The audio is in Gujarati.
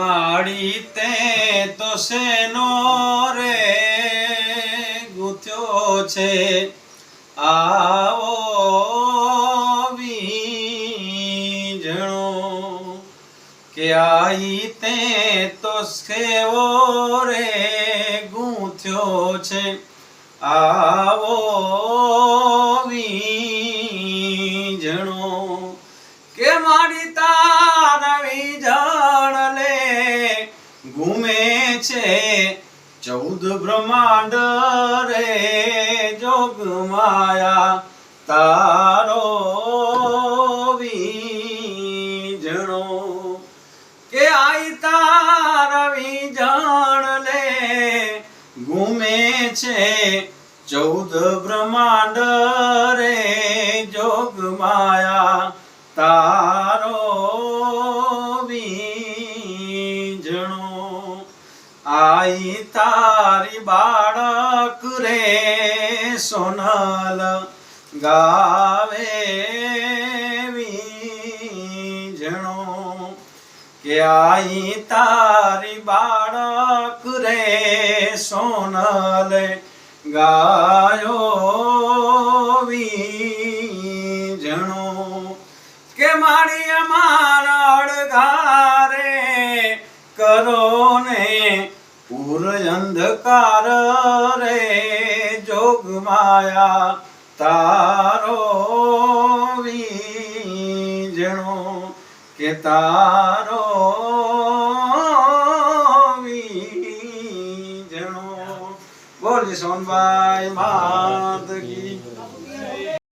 માડી તે શેનો રે ગુથ્યો છે? આવો વીજણો કે આઈ તે તો સેવો રે ગૂંથ્યો છે? આવો વીજણો છે. ચૌદ બ્રહ્માંડ રે જોગ માયા, તારો વીજણો. કે આઈ તારા વીજણ લે, ગુમે છે. ચૌદ બ્રહ્માંડ રે જોગ માયા, તારો આઈ તારી બાળક રે સોનલ, ગાવે વીજણો. કે આઈ તારી બાળક રે સોનલ, ગાયો વીજણો. કે મારી અમારા અડઘારે કરો પૂર અંધકાર રે જોગ માયા તારો વીજણો કે તારો વીજણો. બોલ સોનભાઈ માત